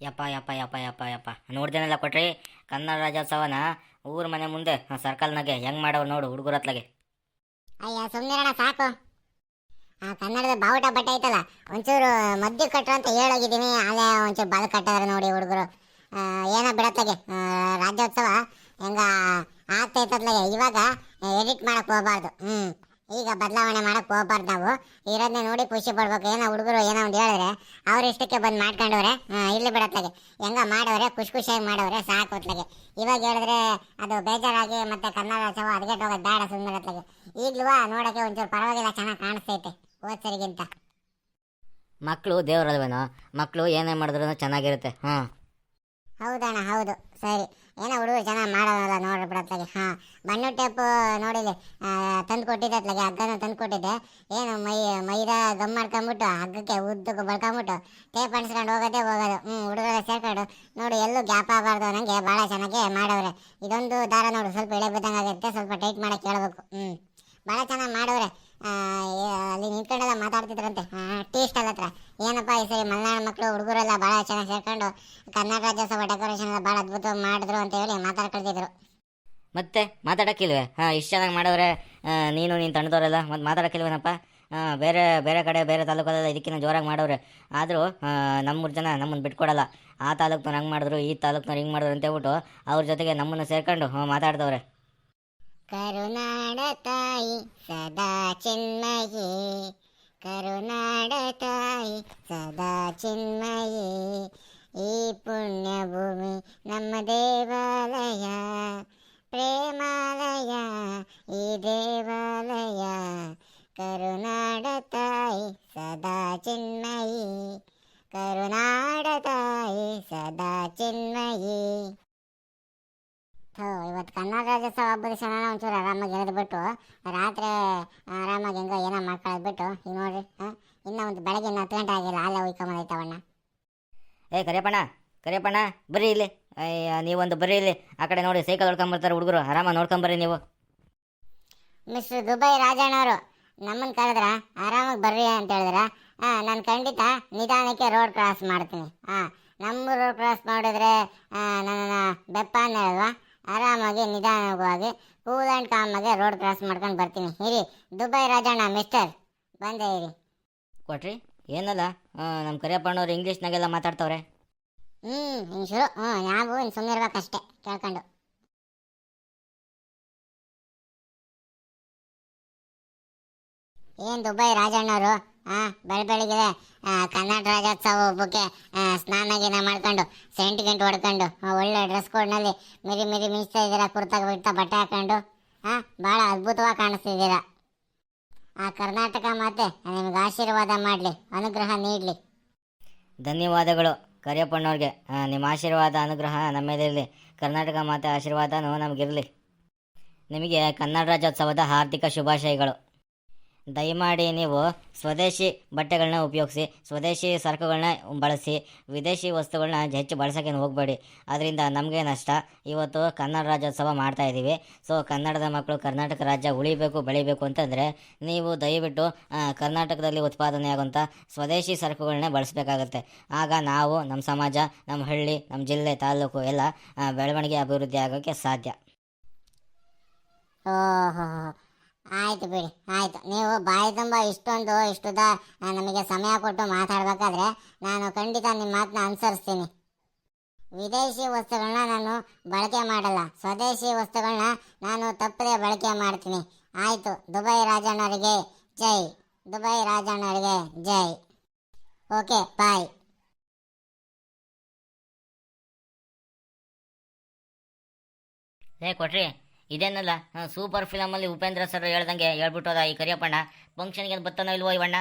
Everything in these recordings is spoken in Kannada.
ಯಪ್ಪ ಯಪ್ಪ ಯಪ್ಪ ಯಪ್ಪ ಯಪ್ಪ. ನೋಡ್ದೇನಲ್ಲ ಕೊಟ್ರಿ? ಕನ್ನಡ ರಾಜ್ಯೋತ್ಸವನ ಊರ ಮನೆ ಮುಂದೆ ಸರ್ಕಲ್ನಾಗೆ ಹೆಂಗ್ ಮಾಡೋರು ನೋಡು ಹುಡುಗರ ಹತ್ಲಾಗೆ. ಅಯ್ಯ ಸುಮ್ಮನೆ ಸಾಕು. ಆ ಕನ್ನಡದ ಬಾವುಟ ಬಟ್ಟೆ ಐತಲ್ಲ, ಒಂಚೂರು ಮದ್ದು ಕಟ್ಟರು ಅಂತ ಹೇಳೋಗಿದ್ದೀನಿ ಅಲ್ಲೇ ಒಂಚೂರು ಬಲ್ ಕಟ್ಟಿದಾರೆ ನೋಡಿ ಹುಡುಗರು. ಏನೋ ಬಿಡತ್ತಗೆ ರಾಜ್ಯೋತ್ಸವ ಹೆಂಗ ಆಗ್ತೈತತ್ಲಾಗೆ ಇವಾಗ, ಎಡಿಟ್ ಮಾಡಕ್ಕೆ ಹೋಗ್ಬಾರ್ದು. ಹ್ಮ್. ಈಗ ಬದಲಾವಣೆ ಮಾಡಕ್ ಹೋಗ್ಬಾರ್ದು ನಾವು ಇರೋದನ್ನ ನೋಡಿ ಖುಷಿ ಪಡ್ಬೇಕು. ಏನೋ ಹುಡುಗರು ಏನೋ ಒಂದು ಹೇಳಿದ್ರೆ ಅವ್ರ ಇಷ್ಟಕ್ಕೆ ಬಂದು ಮಾಡ್ಕೊಂಡವ್ರೆ. ಹಾಂ ಇಲ್ಲಿ ಬಿಡತ್ತಾಗೆ ಹೆಂಗ ಮಾಡವ್ರೆ ಖುಷಿ ಖುಷಿಯಾಗಿ ಮಾಡವ್ರೆ ಸಾಕು ಹೊತ್ಲಾಗೆ ಇವಾಗ ಹೇಳಿದ್ರೆ ಅದು ಬೇಜಾರಾಗಿ ಮತ್ತೆ ಕನ್ನಡ ರಾಜ್ಯೋತ್ಸವ ಅದಕ್ಕೆ ಹೋಗೋದು ಬೇಡ ಸುಮ್ಮನೆ ಈಗಲೂ ನೋಡಕ್ಕೆ ಒಂಚೂರು ಪರವಾಗಿಲ್ಲ ಚೆನ್ನಾಗಿ ಕಾಣಿಸ್ತೈತೆ ಹೋದ ಸರಿಗಿಂತ ಮಕ್ಕಳು ದೇವ್ರಲ್ವೇನೋ ಮಕ್ಕಳು ಏನೇ ಮಾಡಿದ್ರು ಚೆನ್ನಾಗಿರುತ್ತೆ. ಹಾಂ. ಹೌದಣ್ಣ ಹೌದು. ಸರಿ. ಏನೋ ಹುಡುಗರು ಚೆನ್ನಾಗಿ ಮಾಡೋದಲ್ಲ ನೋಡ್ರಿ ಬಿಡತ್ಲಾಗೆ. ಹಾ, ಬಣ್ಣ ಟೇಪ್ ನೋಡಿಲಿ ತಂದು ಕೊಟ್ಟಿದ್ದತ್ಲಾಗೆ ಹಗ್ಗನ ತಂದು ಕೊಟ್ಟಿದ್ದೆ. ಏನು ಮೈ, ಮೈದಾ ಗಮ್ ಮಾಡ್ಕೊಂಬಿಟ್ಟು, ಹಗ್ಗಕ್ಕೆ ಉದ್ದಕ್ಕೆ ಬಳ್ಕೊಂಬಿಟ್ಟು ಟೇಪ್ ಅಣಿಸ್ಕೊಂಡು ಹೋಗೋದೇ ಹೋಗೋದು. ಹ್ಞೂ ಹುಡುಗರೆಲ್ಲ ಸೇರ್ಕೊಂಡು ನೋಡಿ, ಎಲ್ಲೂ ಗ್ಯಾಪ್ ಆಗಬಾರ್ದು ನನಗೆ ಭಾಳ ಚೆನ್ನಾಗಿ ಮಾಡವ್ರೆ. ಇದೊಂದು ದಾರ ನೋಡು, ಸ್ವಲ್ಪ ಎಳೆ ಬಿದ್ದಂಗೆ ಸ್ವಲ್ಪ ಟೈಟ್ ಮಾಡಕ್ಕೆ ಹೇಳ್ಬೇಕು. ಹ್ಞೂ ಭಾಳ ಚೆನ್ನಾಗಿ ಮಾಡವ್ರೆ. ಅಲ್ಲಿ ನಿಂತ್ಕೊಂಡೆಲ್ಲ ಮಾತಾಡ್ತಿದ್ರಂತೆ. ಟೇಸ್ಟ್ ಸ್ಟಾಲ್ ಹತ್ರ. ಏನಪ್ಪ ಈ ಸರಿ ಮಲೆನಾಡು ಮಕ್ಕಳು ಹುಡುಗರೆಲ್ಲ ಭಾಳ ಚೆನ್ನಾಗಿ ಸೇರ್ಕೊಂಡು ಕರ್ನಾಟಕ ರಾಜ್ಯೋತ್ಸವ ಡೆಕೋರೇಷನ್ ಎಲ್ಲ ಭಾಳ ಅದ್ಭುತವಾಗಿ ಮಾಡಿದ್ರು ಅಂತ ಹೇಳಿ ಮಾತಾಡ್ಕೊಳ್ತಿದ್ರು. ಮತ್ತೆ ಮಾತಾಡೋಕ್ಕಿಲ್ವೇ? ಹಾಂ ಇಷ್ಟು ಚೆನ್ನಾಗಿ ಮಾಡವ್ರೆ ನೀನು ನೀನು ತಂಡದವರೆಲ್ಲ ಮತ್ತೆ ಮಾತಾಡೋಕ್ಕಿಲ್ವೇನಪ್ಪ? ಬೇರೆ ಬೇರೆ ಕಡೆ ಬೇರೆ ತಾಲೂಕಲ್ಲೆಲ್ಲ ಇದಕ್ಕಿಂತ ಜೋರಾಗಿ ಮಾಡೋರೆ. ಆದರೂ ನಮ್ಮೂರು ಜನ ನಮ್ಮನ್ನು ಬಿಟ್ಕೊಡಲ್ಲ. ಆ ತಾಲೂಕ್ನವ್ರು ಹಂಗೆ ಮಾಡಿದ್ರು ಈ ತಾಲೂಕ್ನವ್ರು ಹಿಂಗೆ ಮಾಡಿದ್ರು ಅಂತ ಹೇಳ್ಬಿಟ್ಟು ಅವ್ರ ಜೊತೆಗೆ ನಮ್ಮನ್ನು ಸೇರ್ಕೊಂಡು ಮಾತಾಡ್ದವ್ರೆ. ಕರುನಾಡ ತಾಯಿ ಸದಾ ಚಿನ್ಮಯಿ. ಕರುನಾಡ ತಾಯಿ ಸದಾ ಚಿನ್ಮಯಿ ಈ ಪುಣ್ಯ ಭೂಮಿ ನಮ್ಮ ದೇವಾಲಯ ಪ್ರೇಮಾಲಯ ಈ ದೇವಾಲಯ ಕರುನಾಡ ತಾಯಿ ಸದಾ ಚಿನ್ಮಯಿ ಕರುನಾಡ ಕನ್ನಡ ರಾಜ್ಯೋತ್ಸವ ಹಬ್ಬದ ಕ್ಷಣ ಒಂಚೂರು ಆರಾಮಾಗಿ ಎಳೆದ್ಬಿಟ್ಟು ರಾತ್ರಿ ಆರಾಮಾಗಿ ಹೆಂಗೋ ಏನೋ ಮಾಡ್ಕೊಳ್ಳೋದ್ಬಿಟ್ಟು ಈಗ ನೋಡ್ರಿ ಇನ್ನೂ ಒಂದು ಬೆಳಗ್ಗೆ ಹತ್ತು ಗಂಟೆ ಆಗಿಲ್ಲ ಅಲ್ಲೇ ಉಯ್ಕೊಂಬಂದೈತವಣ್ಣ ಏ ಕರಿಯಪ್ಪಣ್ಣ ಕರಿಯಪ್ಪಣ್ಣ ಬರ್ರಿ ಇಲ್ಲಿ. ಅಯ್ಯ ನೀವೊಂದು ಬರ್ರಿ ಇಲ್ಲಿ. ಆ ಕಡೆ ನೋಡಿ ಸೈಕಲ್ ಹೊಡ್ಕೊಂಬರ್ತಾರೆ ಹುಡುಗರು. ಆರಾಮಾಗಿ ನೋಡ್ಕೊಂಬರ್ರಿ ನೀವು. ಮಿಸ್ಟರ್ ದುಬೈ ರಾಜಣ್ಣ ರಾಜಣ್ಣವರು ನಮ್ಮನ್ನು ಕರೆದ್ರ ಆರಾಮಾಗಿ ಬರ್ರಿ ಅಂತ ಹೇಳಿದ್ರ ಹಾಂ ನಾನು ಖಂಡಿತ ನಿಧಾನಕ್ಕೆ ರೋಡ್ ಕ್ರಾಸ್ ಮಾಡ್ತೀನಿ. ಹಾಂ ನಮ್ಮ ರೋಡ್ ಕ್ರಾಸ್ ಮಾಡಿದ್ರೆ ನನ್ನ ಬೆಪ್ಪ ಅನ್ನಲ್ವಾ ಆರಾಮಾಗಿ ನಿಧಾನವಾಗಿ ಕೂಲ್ ಆ್ಯಂಡ್ ಕಾಮಾಗಿ ರೋಡ್ ಕ್ರಾಸ್ ಮಾಡ್ಕೊಂಡು ಬರ್ತೀನಿ. ಇರಿ ದುಬೈ ರಾಜಣ್ಣ ಮಿಸ್ಟರ್ ಬಂದೆ ಇರಿ. ಕೊಟ್ರಿ ಏನಲ್ಲ ನಮ್ಮ ಕರಿಯಪ್ಪಣ್ಣವ್ರು ಇಂಗ್ಲೀಷ್ನಾಗೆಲ್ಲ ಮಾತಾಡ್ತವ್ರೆ. ಹ್ಞೂ ಇನ್ನು ಶುರು. ಹ್ಞೂ ನಾವು ಇನ್ನು ಸುಮ್ಮನೆ ಇರ್ಬೇಕಷ್ಟೇ ಕೇಳ್ಕೊಂಡು. ಏನು ದುಬೈ ರಾಜಣ್ಣವರು? ಬೆಳ ಬೆಳಿಗ್ಗೆ ಕನ್ನಡ ರಾಜ್ಯೋತ್ಸವ ಹಬ್ಬಕ್ಕೆ ಸ್ನಾನ ಗೀನ ಮಾಡ್ಕೊಂಡು, ಸೆಂಟ್ ಗಿಂಟ್ ಹೊಡ್ಕೊಂಡು ಒಳ್ಳೆ ಡ್ರೆಸ್ ಕೋಡ್ನಲ್ಲಿ ಮಿರಿ ಮಿರಿ ಮಿಂಚ್ತಾ ಇದ್ದೀರಾ, ಕುರ್ತಾಗ ಬಿಡ್ತಾ ಬಟ್ಟೆ ಹಾಕೊಂಡು. ಹಾಂ ಭಾಳ ಅದ್ಭುತವಾಗಿ ಕಾಣಿಸ್ತಿದ್ದೀರಾ. ಆ, ಕರ್ನಾಟಕ ಮಾತೆ, ನಿಮ್ಗೆ ಆಶೀರ್ವಾದ ಮಾಡಲಿ, ಅನುಗ್ರಹ ನೀಡಲಿ. ಧನ್ಯವಾದಗಳು ಕರಿಯಪ್ಪಣ್ಣವ್ರಿಗೆ ನಿಮ್ಮ ಆಶೀರ್ವಾದ, ಅನುಗ್ರಹ ನಮ್ಮ ಕರ್ನಾಟಕ ಮಾತೆ ಆಶೀರ್ವಾದನೂ ನಮಗಿರಲಿ ನಿಮಗೆ ಕನ್ನಡ ರಾಜ್ಯೋತ್ಸವದ ಹಾರ್ದಿಕ ಶುಭಾಶಯಗಳು. ದಯಮಾಡಿ ನೀವು ಸ್ವದೇಶಿ ಬಟ್ಟೆಗಳನ್ನ ಉಪಯೋಗಿಸಿ, ಸ್ವದೇಶಿ ಸರಕುಗಳನ್ನ ಬಳಸಿ, ವಿದೇಶಿ ವಸ್ತುಗಳನ್ನ ಹೆಚ್ಚು ಬಳಸೋಕ್ಕೇನು ಹೋಗಬೇಡಿ. ಅದರಿಂದ ನಮಗೆ ನಷ್ಟ. ಇವತ್ತು ಕನ್ನಡ ರಾಜ್ಯೋತ್ಸವ ಮಾಡ್ತಾ ಇದ್ದೀವಿ ಸೊ ಕನ್ನಡದ ಮಕ್ಕಳು ಕರ್ನಾಟಕ ರಾಜ್ಯ ಉಳಿಬೇಕು, ಬೆಳಿಬೇಕು ಅಂತಂದರೆ ನೀವು ದಯವಿಟ್ಟು ಕರ್ನಾಟಕದಲ್ಲಿ ಉತ್ಪಾದನೆ ಆಗುವಂಥ ಸ್ವದೇಶಿ ಸರಕುಗಳನ್ನೇ ಬಳಸಬೇಕಾಗತ್ತೆ. ಆಗ ನಾವು ನಮ್ಮ ಸಮಾಜ ನಮ್ಮ ಹಳ್ಳಿ ನಮ್ಮ ಜಿಲ್ಲೆ, ತಾಲೂಕು ಎಲ್ಲ ಬೆಳವಣಿಗೆ ಅಭಿವೃದ್ಧಿ ಆಗೋಕ್ಕೆ ಸಾಧ್ಯ. ಆಯ್ತು ಬಿಡಿ, ಆಯ್ತು. ನೀವು ಬಾಯಿ ತುಂಬ ಇಷ್ಟೊಂದು ಇಷ್ಟುದ ನಮಗೆ ಸಮಯ ಕೊಟ್ಟು ಮಾತಾಡಬೇಕಾದ್ರೆ ನಾನು ಖಂಡಿತ ನಿಮ್ಮ ಮಾತನ್ನ ಅನುಸರಿಸ್ತೀನಿ. ವಿದೇಶಿ ವಸ್ತುಗಳನ್ನ ನಾನು ಬಳಕೆ ಮಾಡಲ್ಲ. ಸ್ವದೇಶಿ ವಸ್ತುಗಳನ್ನ ನಾನು ತಪ್ಪದೆ ಬಳಕೆ ಮಾಡ್ತೀನಿ. ಆಯಿತು, ದುಬೈ ರಾಜಣ್ಣವರಿಗೆ ಜೈ. ದುಬೈ ರಾಜಣ್ಣವರಿಗೆ ಜೈ. Okay, bye. ಲೇ ಕೊಟ್ರಿ. ಇದೇನಲ್ಲ ಸೂಪರ್ ಫಿಲಮಲ್ಲಿ ಉಪೇಂದ್ರ ಸರ್ ಹೇಳ್ದಂಗೆ ಹೇಳ್ಬಿಟ್ಟೋದ ಈ ಕರಿಯಪ್ಪಣ್ಣ. ಫಂಕ್ಷನ್ಗೆ ಬರ್ತಾನೋ ಇಲ್ವೋ ಇವಣ್ಣ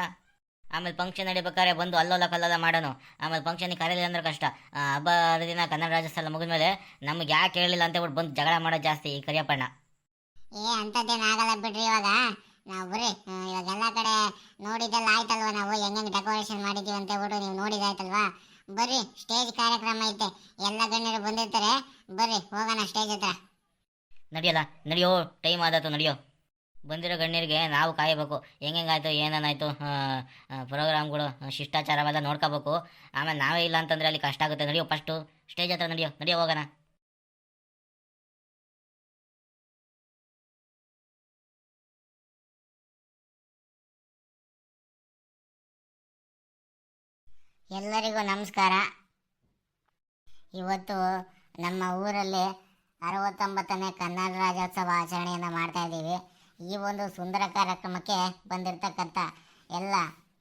ಆಮೇಲೆ ಫಂಕ್ಷನ್ ನಡಿಬೇಕಾದ್ರೆ ಬಂದು ಅಲ್ಲೋಲ ಕಲ್ಲೋಲ ಮಾಡೋನು. ಆಮೇಲೆ ಫಂಕ್ಷನಿಗೆ ಕರೆಯಲಿಲ್ಲ ಅಂದ್ರೆ ಕಷ್ಟ. ಹಬ್ಬ ಹರಿದಿನ ಕನ್ನಡ ರಾಜ್ಯೋತ್ಸವ ಮುಗಿದ್ಮೇಲೆ ನಮ್ಗೆ ಯಾಕೆ ಹೇಳಿಲ್ಲ ಅಂತ ಬಿಟ್ಟು ಬಂದು ಜಗಳ ಮಾಡೋದು ಜಾಸ್ತಿ ಈ ಕರಿಯಪ್ಪಣ್ಣ. ಏ ಆಗಲ್ಲ ಬಿಡ್ರಿ ಇವಾಗ. ನಾವು ಬರ್ರಿ ಇವಾಗ ಎಲ್ಲ ಕಡೆ ನೋಡಿದ್ದೆಲ್ಲ ಆಯ್ತಲ್ವಾ ನಾವು? ಹೆಂಗೆ ಡೆಕೋರೇಷನ್ ಮಾಡಿದ್ದೀವಿ ಅಂತ ಹೇಳ್ಬಿಟ್ಟು ನೀವು ನೋಡಿದಾಯ್ತಲ್ವಾ ಬರ್ರಿ ಸ್ಟೇಜ್ ಕಾರ್ಯಕ್ರಮ ಐತೆ. ಎಲ್ಲ ಗಣ್ಯರು ಬಂದಿರ್ತಾರೆ. ಬರ್ರಿ ಹೋಗೋಣ ಸ್ಟೇಜ್ ಹತ್ರ. ನಡಿಯಲ್ಲ ನಡೆಯೋ ಟೈಮ್ ಆದಾಯ್ತು ನಡೆಯೋ. ಬಂದಿರೋ ಗಣ್ಯರಿಗೆ ನಾವು ಕಾಯಬೇಕು. ಹೆಂಗೆಂಗಾಯ್ತು ಏನೇನಾಯಿತು ಪ್ರೋಗ್ರಾಮ್ಗಳು ಶಿಷ್ಟಾಚಾರ ಅವೆಲ್ಲ ನೋಡ್ಕೋಬೇಕು. ಆಮೇಲೆ ನಾವೇ ಇಲ್ಲ ಅಂತಂದರೆ ಅಲ್ಲಿ ಕಷ್ಟ ಆಗುತ್ತೆ. ನಡೆಯೋ ಫಸ್ಟು ಸ್ಟೇಜ್ ಹತ್ರ ನಡೆಯೋ ನಡೆಯೋ ಹೋಗೋಣ. ಎಲ್ಲರಿಗೂ ನಮಸ್ಕಾರ. ಇವತ್ತು ನಮ್ಮ ಊರಲ್ಲಿ ಅರವತ್ತೊಂಬತ್ತನೇ ಕನ್ನಡ ರಾಜ್ಯೋತ್ಸವ ಆಚರಣೆಯನ್ನು ಮಾಡ್ತಾ ಇದ್ದೀವಿ. ಈ ಒಂದು ಸುಂದರ ಕಾರ್ಯಕ್ರಮಕ್ಕೆ ಬಂದಿರತಕ್ಕಂಥ ಎಲ್ಲ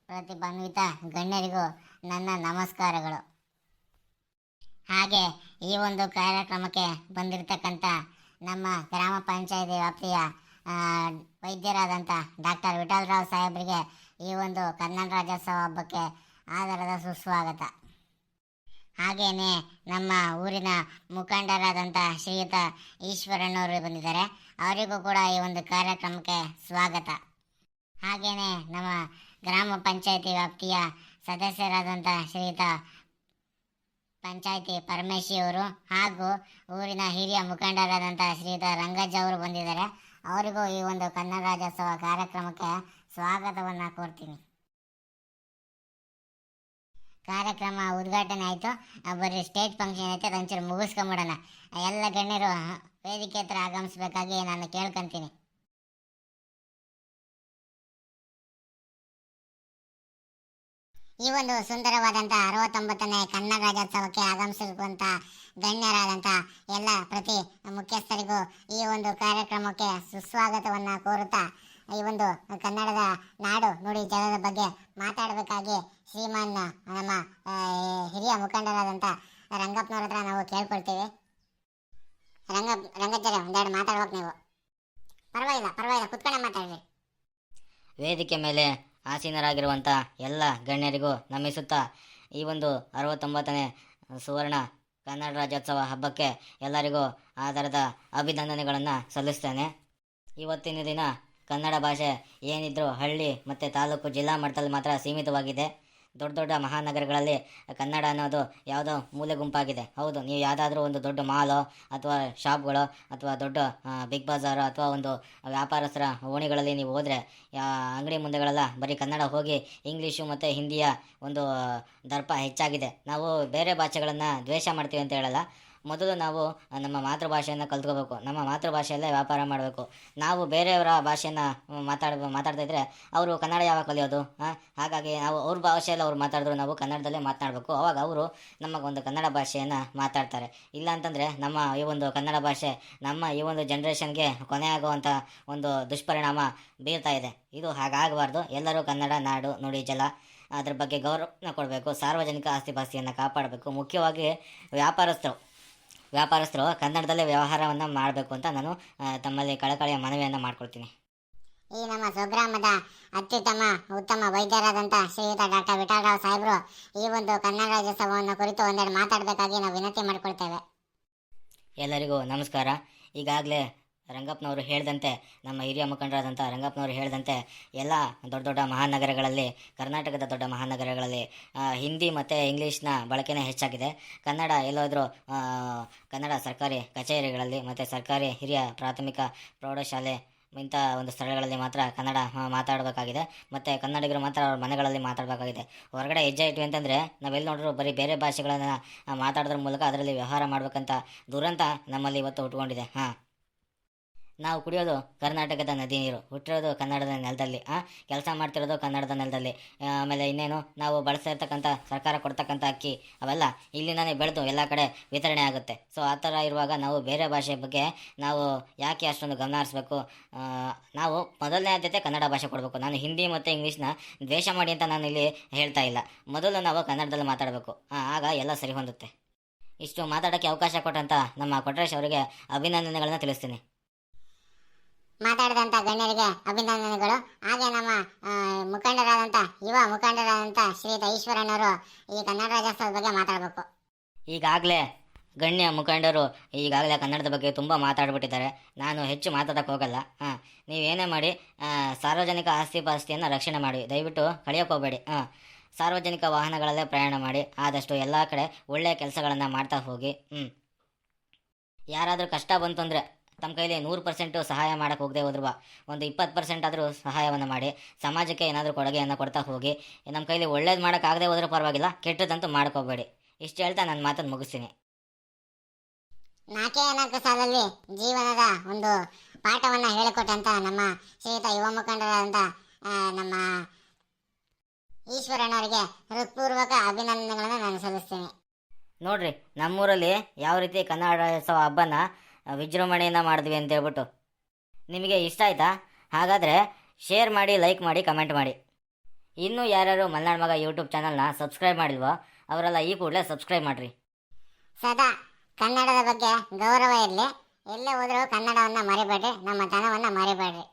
ಪ್ರತಿಭಾನ್ವಿತ ಗಣ್ಯರಿಗೂ ನನ್ನ ನಮಸ್ಕಾರಗಳು. ಹಾಗೆ ಈ ಒಂದು ಕಾರ್ಯಕ್ರಮಕ್ಕೆ ಬಂದಿರತಕ್ಕಂಥ ನಮ್ಮ ಗ್ರಾಮ ಪಂಚಾಯಿತಿ ವ್ಯಾಪ್ತಿಯ ವೈದ್ಯರಾದಂಥ ಡಾಕ್ಟರ್ ವಿಠಲರಾವ್ ಸಾಹೇಬರಿಗೆ ಈ ಒಂದು ಕನ್ನಡ ರಾಜ್ಯೋತ್ಸವ ಹಬ್ಬಕ್ಕೆ ಆಧಾರದ ಸುಸ್ವಾಗತ. ಹಾಗೇನೆ ನಮ್ಮ ಊರಿನ ಮುಖಂಡರಾದಂಥ ಶ್ರೀಯುತ ಈಶ್ವರನವರು ಬಂದಿದ್ದಾರೆ. ಅವರಿಗೂ ಕೂಡ ಈ ಒಂದು ಕಾರ್ಯಕ್ರಮಕ್ಕೆ ಸ್ವಾಗತ. ಹಾಗೇನೆ ನಮ್ಮ ಗ್ರಾಮ ಪಂಚಾಯಿತಿ ವ್ಯಾಪ್ತಿಯ ಸದಸ್ಯರಾದಂಥ ಶ್ರೀಯುತ ಪಂಚಾಯತಿ ಪರಮೇಶಿ ಅವರು ಹಾಗೂ ಊರಿನ ಹಿರಿಯ ಮುಖಂಡರಾದಂಥ ಶ್ರೀಯುತ ರಂಗಜ್ಜ ಅವರು ಬಂದಿದ್ದಾರೆ. ಅವರಿಗೂ ಈ ಒಂದು ಕನ್ನಡ ರಾಜ್ಯೋತ್ಸವ ಕಾರ್ಯಕ್ರಮಕ್ಕೆ ಸ್ವಾಗತವನ್ನು ಕೋರ್ತೀನಿ. ಕಾರ್ಯಕ್ರಮ ಉದ್ಘಾಟನೆ ಆಯಿತು. ಬರೀ ಸ್ಟೇಜ್ ಫಂಕ್ಷನ್ ಐತೆ ಅದೊಂಚೂರು ಮುಗಿಸ್ಕೊಂಬಿಡೋಣ. ಎಲ್ಲ ಗಣ್ಯರು ವೇದಿಕೆ ಹತ್ರ ಆಗಮಿಸ್ಬೇಕಾಗಿ ನಾನು ಕೇಳ್ಕೊಂತೀನಿ. ಈ ಒಂದು ಸುಂದರವಾದಂಥ ಅರವತ್ತೊಂಬತ್ತನೇ ಕನ್ನಡ ರಾಜ್ಯೋತ್ಸವಕ್ಕೆ ಆಗಮಿಸಿರುವಂಥ ಗಣ್ಯರಾದಂಥ ಎಲ್ಲ ಪ್ರತಿ ಮುಖ್ಯಸ್ಥರಿಗೂ ಈ ಒಂದು ಕಾರ್ಯಕ್ರಮಕ್ಕೆ ಸುಸ್ವಾಗತವನ್ನು ಕೋರುತ್ತಾ ಈ ಒಂದು ಕನ್ನಡದ ನಾಡು ನುಡಿ ಜನರ ಬಗ್ಗೆ ಮಾತಾಡಬೇಕಾಗಿ ಶ್ರೀಮಾನ್ ನಮ್ಮ ಹಿರಿಯ ಮುಖಂಡರಾದಂಥ ರಂಗಪ್ಪನವ್ರ ಹತ್ರ ನಾವು ಕೇಳ್ಕೊಳ್ತೀವಿ. ರಂಗ, ರಂಗಜ್ಜರ, ಒಂದೆರಡು ಮಾತಾಡ್ಬೇಕು ನೀವು. ಪರವಾಗಿಲ್ಲ ಪರವಾಗಿಲ್ಲ, ಕುತ್ಕೊಂಡೆ ಮಾತಾಡ್ರಿ. ವೇದಿಕೆ ಮೇಲೆ ಆಸೀನರಾಗಿರುವಂಥ ಎಲ್ಲ ಗಣ್ಯರಿಗೂ ನಮಿಸುತ್ತಾ ಈ ಒಂದು ಅರವತ್ತೊಂಬತ್ತನೇ ಸುವರ್ಣ ಕನ್ನಡ ರಾಜ್ಯೋತ್ಸವ ಹಬ್ಬಕ್ಕೆ ಎಲ್ಲರಿಗೂ ಆಧಾರದ ಅಭಿನಂದನೆಗಳನ್ನು ಸಲ್ಲಿಸ್ತೇನೆ. ಇವತ್ತಿನ ದಿನ ಕನ್ನಡ ಭಾಷೆ ಏನಿದ್ರೂ ಹಳ್ಳಿ ಮತ್ತು ತಾಲೂಕು ಜಿಲ್ಲಾ ಮಟ್ಟದಲ್ಲಿ ಮಾತ್ರ ಸೀಮಿತವಾಗಿದೆ. ದೊಡ್ಡ ದೊಡ್ಡ ಮಹಾನಗರಗಳಲ್ಲಿ ಕನ್ನಡ ಅನ್ನೋದು ಯಾವುದೋ ಮೂಲೆ ಗುಂಪಾಗಿದೆ. ಹೌದು, ನೀವು ಯಾವುದಾದ್ರೂ ಒಂದು ದೊಡ್ಡ ಮಾಲೋ ಅಥವಾ ಶಾಪ್ಗಳು ಅಥವಾ ದೊಡ್ಡ ಬಿಗ್ ಬಜಾರು ಅಥವಾ ಒಂದು ವ್ಯಾಪಾರಸ್ಥರ ಓಣಿಗಳಲ್ಲಿ ನೀವು ಹೋದರೆ ಅಂಗಡಿ ಮುಂದೆಗಳೆಲ್ಲ ಬರೀ ಕನ್ನಡ ಹೋಗಿ ಇಂಗ್ಲೀಷು ಮತ್ತು ಹಿಂದಿಯ ಒಂದು ದರ್ಪ ಹೆಚ್ಚಾಗಿದೆ. ನಾವು ಬೇರೆ ಭಾಷೆಗಳನ್ನು ದ್ವೇಷ ಮಾಡ್ತೀವಿ ಅಂತ ಹೇಳಲ್ಲ. ಮೊದಲು ನಾವು ನಮ್ಮ ಮಾತೃಭಾಷೆಯನ್ನು ಕಲ್ತ್ಕೋಬೇಕು. ನಮ್ಮ ಮಾತೃಭಾಷೆಯಲ್ಲೇ ವ್ಯಾಪಾರ ಮಾಡಬೇಕು. ನಾವು ಬೇರೆಯವರ ಭಾಷೆಯನ್ನು ಮಾತಾಡ, ಮಾತಾಡ್ತಾ ಇದ್ರೆ ಅವರು ಕನ್ನಡ ಯಾವಾಗ ಕಲಿಯೋದು ಹಾಗಾಗಿ ನಾವು ಅವ್ರ ಭಾಷೆಯಲ್ಲಿ ಅವ್ರು ಮಾತಾಡಿದ್ರು ನಾವು ಕನ್ನಡದಲ್ಲೇ ಮಾತನಾಡಬೇಕು ಅವಾಗ ಅವರು ನಮಗೊಂದು ಕನ್ನಡ ಭಾಷೆಯನ್ನು ಮಾತಾಡ್ತಾರೆ. ಇಲ್ಲ ಅಂತಂದರೆ ನಮ್ಮ ಈ ಒಂದು ಕನ್ನಡ ಭಾಷೆ ನಮ್ಮ ಈ ಒಂದು ಜನ್ರೇಷನ್ಗೆ ಕೊನೆಯಾಗುವಂಥ ಒಂದು ದುಷ್ಪರಿಣಾಮ ಬೀರ್ತಾ ಇದೆ. ಇದು ಹಾಗಾಗಬಾರ್ದು. ಎಲ್ಲರೂ ಕನ್ನಡ ನಾಡು ನುಡಿ ಜಲ. ಅದ್ರ ಬಗ್ಗೆ ಗೌರವ ಕೊಡಬೇಕು. ಸಾರ್ವಜನಿಕ ಆಸ್ತಿ ಪಾಸ್ತಿಯನ್ನು ಕಾಪಾಡಬೇಕು. ಮುಖ್ಯವಾಗಿ ವ್ಯಾಪಾರಸ್ಥರು. ವ್ಯಾಪಾರಸ್ಥರು ಕನ್ನಡದಲ್ಲೇ ವ್ಯವಹಾರವನ್ನು ಮಾಡಬೇಕು ಅಂತ ನಾನು ತಮ್ಮಲ್ಲಿ ಕಳಕಳಿಯ ಮನವಿಯನ್ನು ಮಾಡ್ಕೊಳ್ತೀನಿ ಈ ನಮ್ಮ ಸ್ವಗ್ರಾಮದ ಅತ್ಯುತ್ತಮ ಉತ್ತಮ ವೈದ್ಯರಾದಂಥ ಶ್ರೀಯುತ ಡಾಕ್ಟರ್ ವಿಠಾಲರಾವ್ ಸಾಹೇಬರು ಈ ಒಂದು ಕನ್ನಡ ರಾಜ್ಯೋತ್ಸವವನ್ನು ಕುರಿತು ಒಂದೆರಡು ಮಾತಾಡಬೇಕಾಗಿ ನಾವು ವಿನಂತಿ ಮಾಡಿಕೊಳ್ತೇವೆ. ಎಲ್ಲರಿಗೂ ನಮಸ್ಕಾರ. ಈಗಾಗಲೇ ರಂಗಪ್ಪನವರು ಹೇಳಿದಂತೆ, ನಮ್ಮ ಹಿರಿಯ ಮುಖಂಡರಾದಂಥ ರಂಗಪ್ಪನವರು ಹೇಳಿದಂತೆ, ಎಲ್ಲ ದೊಡ್ಡ ದೊಡ್ಡ ಮಹಾನಗರಗಳಲ್ಲಿ, ಕರ್ನಾಟಕದ ದೊಡ್ಡ ಮಹಾನಗರಗಳಲ್ಲಿ ಹಿಂದಿ ಮತ್ತು ಇಂಗ್ಲೀಷ್ನ ಬಳಕೆನೇ ಹೆಚ್ಚಾಗಿದೆ. ಕನ್ನಡ ಎಲ್ಲೋದ್ರೂ ಕನ್ನಡ ಸರ್ಕಾರಿ ಕಚೇರಿಗಳಲ್ಲಿ ಮತ್ತು ಸರ್ಕಾರಿ ಹಿರಿಯ ಪ್ರಾಥಮಿಕ ಪ್ರೌಢಶಾಲೆ ಇಂಥ ಒಂದು ಸ್ಥಳಗಳಲ್ಲಿ ಮಾತ್ರ ಕನ್ನಡ ಮಾತಾಡಬೇಕಾಗಿದೆ. ಮತ್ತು ಕನ್ನಡಿಗರು ಮಾತ್ರ ಅವ್ರ ಮನೆಗಳಲ್ಲಿ ಮಾತಾಡಬೇಕಾಗಿದೆ. ಹೊರಗಡೆ ಹೆಜ್ಜೆ ಇಟ್ವಿ ಅಂತಂದರೆ, ನಾವೆಲ್ಲಿ ನೋಡಿದ್ರು ಬರೀ ಬೇರೆ ಭಾಷೆಗಳನ್ನು ಮಾತಾಡೋದ್ರ ಮೂಲಕ ಅದರಲ್ಲಿ ವ್ಯವಹಾರ ಮಾಡಬೇಕಂತ ದುರಂತ ನಮ್ಮಲ್ಲಿ ಇವತ್ತು ಉಟ್ಕೊಂಡಿದೆ. ಹಾಂ. ನಾವು ಕುಡಿಯೋದು ಕರ್ನಾಟಕದ ನದಿ ನೀರು, ಹುಟ್ಟಿರೋದು ಕನ್ನಡದ ನೆಲದಲ್ಲಿ, ಆ, ಕೆಲಸ ಮಾಡ್ತಿರೋದು ಕನ್ನಡದ ನೆಲದಲ್ಲಿ. ಆಮೇಲೆ ಇನ್ನೇನು, ನಾವು ಬಳಸ್ತಾ ಇರ್ತಕ್ಕಂಥ ಸರ್ಕಾರ ಕೊಡ್ತಕ್ಕಂಥ ಅಕ್ಕಿ, ಅವೆಲ್ಲ ಇಲ್ಲಿನೇ ಬೆಳೆದು ಎಲ್ಲ ಕಡೆ ವಿತರಣೆ ಆಗುತ್ತೆ. ಸೊ ಆ ಥರ ಇರುವಾಗ ನಾವು ಬೇರೆ ಭಾಷೆ ಬಗ್ಗೆ ನಾವು ಯಾಕೆ ಅಷ್ಟೊಂದು ಗಮನ ಹರಿಸ್ಬೇಕು? ನಾವು ಮೊದಲನೇ ಆದ್ಯತೆ ಕನ್ನಡ ಭಾಷೆ ಕೊಡಬೇಕು. ನಾನು ಹಿಂದಿ ಮತ್ತು ಇಂಗ್ಲೀಷ್ನ ದ್ವೇಷ ಮಾಡಿ ಅಂತ ನಾನು ಇಲ್ಲಿ ಹೇಳ್ತಾ ಇಲ್ಲ. ಮೊದಲು ನಾವು ಕನ್ನಡದಲ್ಲಿ ಮಾತಾಡಬೇಕು. ಆಗ ಎಲ್ಲ ಸರಿ ಹೊಂದುತ್ತೆ. ಇಷ್ಟು ಮಾತಾಡೋಕ್ಕೆ ಅವಕಾಶ ಕೊಟ್ಟಂತ ನಮ್ಮ ಕೊಟ್ರೇಶ್ ಅವರಿಗೆ ಅಭಿನಂದನೆಗಳನ್ನ ತಿಳಿಸ್ತೀನಿ. ಮಾತಾಡಿದಂಥ ಗಣ್ಯರಿಗೆ ಅಭಿನಂದನೆಗಳು. ಹಾಗೆ ನಮ್ಮ ಮುಖಂಡರಾದಂಥ ಯುವ ಮುಖಂಡರಾದಂಥ ಶ್ರೀಯುತ ಈಶ್ವರಣ್ಣವರು ಈ ಕನ್ನಡ ರಾಜ್ಯೋತ್ಸವದ ಬಗ್ಗೆ ಮಾತಾಡಬೇಕು. ಈಗಾಗಲೇ ಗಣ್ಯ ಮುಖಂಡರು ಈಗಾಗಲೇ ಕನ್ನಡದ ಬಗ್ಗೆ ತುಂಬ ಮಾತಾಡ್ಬಿಟ್ಟಿದ್ದಾರೆ. ನಾನು ಹೆಚ್ಚು ಮಾತಾಡೋಕ್ಕೆ ಹೋಗಲ್ಲ. ಹಾಂ, ನೀವೇನೇ ಮಾಡಿ ಸಾರ್ವಜನಿಕ ಆಸ್ತಿ ಪಾಸ್ತಿಯನ್ನು ರಕ್ಷಣೆ ಮಾಡಿ. ದಯವಿಟ್ಟು ಕಳೆಯೋಕೆ ಹೋಗಬೇಡಿ. ಹಾಂ, ಸಾರ್ವಜನಿಕ ವಾಹನಗಳಲ್ಲೇ ಪ್ರಯಾಣ ಮಾಡಿ. ಆದಷ್ಟು ಎಲ್ಲ ಕಡೆ ಒಳ್ಳೆಯ ಕೆಲಸಗಳನ್ನು ಮಾಡ್ತಾ ಹೋಗಿ. ಹ್ಞೂ ಯಾರಾದರೂ ಕಷ್ಟ ಬಂತು ಅಂದರೆ ತಮ್ಮ ಕೈಲಿ ನೂರು ಪರ್ಸೆಂಟು ಸಹಾಯ ಮಾಡಕ್ಕೆ ಹೋಗದೆ ಹೋದ್ರು ಒಂದು ಇಪ್ಪತ್ತು ಪರ್ಸೆಂಟ್ ಆದರೂ ಸಹಾಯವನ್ನು ಮಾಡಿ. ಸಮಾಜಕ್ಕೆ ಏನಾದರೂ ಕೊಡುಗೆಯನ್ನು ಕೊಡ್ತಾ ಹೋಗಿ. ನಮ್ಮ ಕೈಲಿ ಒಳ್ಳೇದು ಮಾಡೋಕ್ಕಾಗದೆ ಹೋದ್ರೂ ಪರವಾಗಿಲ್ಲ ಕೆಟ್ಟದಂತೂ ಮಾಡ್ಕೋಬೇಡಿ ಇಷ್ಟು ಹೇಳ್ತಾ ನನ್ನ ಮಾತನ್ನು ಮುಗಿಸ್ತೀನಿ. ನಾಕೇ ನಾಲ್ಕು ಸಾಲಲ್ಲಿ ಜೀವನದ ಒಂದು ಪಾಠವನ್ನು ಹೇಳಿಕೊಟ್ಟಂತ ನಮ್ಮ ಶ್ರೀಯುತ ಯುವ ಮುಖಂಡರಾದಂಥ ನಮ್ಮ ಈಶ್ವರಣ್ಣವರಿಗೆ ಹೃತ್ಪೂರ್ವಕ ಅಭಿನಂದನೆಗಳನ್ನು ನಾನು ಸಲ್ಲಿಸ್ತೀನಿ. ನೋಡ್ರಿ ನಮ್ಮೂರಲ್ಲಿ ಯಾವ ರೀತಿ ಕನ್ನಡ ಹಬ್ಬನ ವಿಜೃಂಭಣೆಯಿಂದ ಮಾಡಿದ್ವಿ ಅಂತ ಹೇಳ್ಬಿಟ್ಟು. ನಿಮಗೆ ಇಷ್ಟ ಆಯ್ತಾ? ಹಾಗಾದರೆ ಶೇರ್ ಮಾಡಿ ಲೈಕ್ ಮಾಡಿ ಕಮೆಂಟ್ ಮಾಡಿ. ಇನ್ನೂ ಯಾರ್ಯಾರು ಮಲ್ನಾಡ್ ಮಗ ಯೂಟ್ಯೂಬ್ ಚಾನಲ್ನ ಸಬ್ಸ್ಕ್ರೈಬ್ ಮಾಡಿದ್ವೋ ಅವರೆಲ್ಲ ಈ ಕೂಡಲೇ ಸಬ್ಸ್ಕ್ರೈಬ್ ಮಾಡಿರಿ. ಸದಾ ಕನ್ನಡದ ಬಗ್ಗೆ ಗೌರವ ಇರಲಿ. ಎಲ್ಲೇ ಹೋದರೂ ಕನ್ನಡವನ್ನು ಮರಿಬೇಡ್ರಿ, ನಮ್ಮ ತನವನ್ನು ಮರಿಬೇಡ್ರಿ.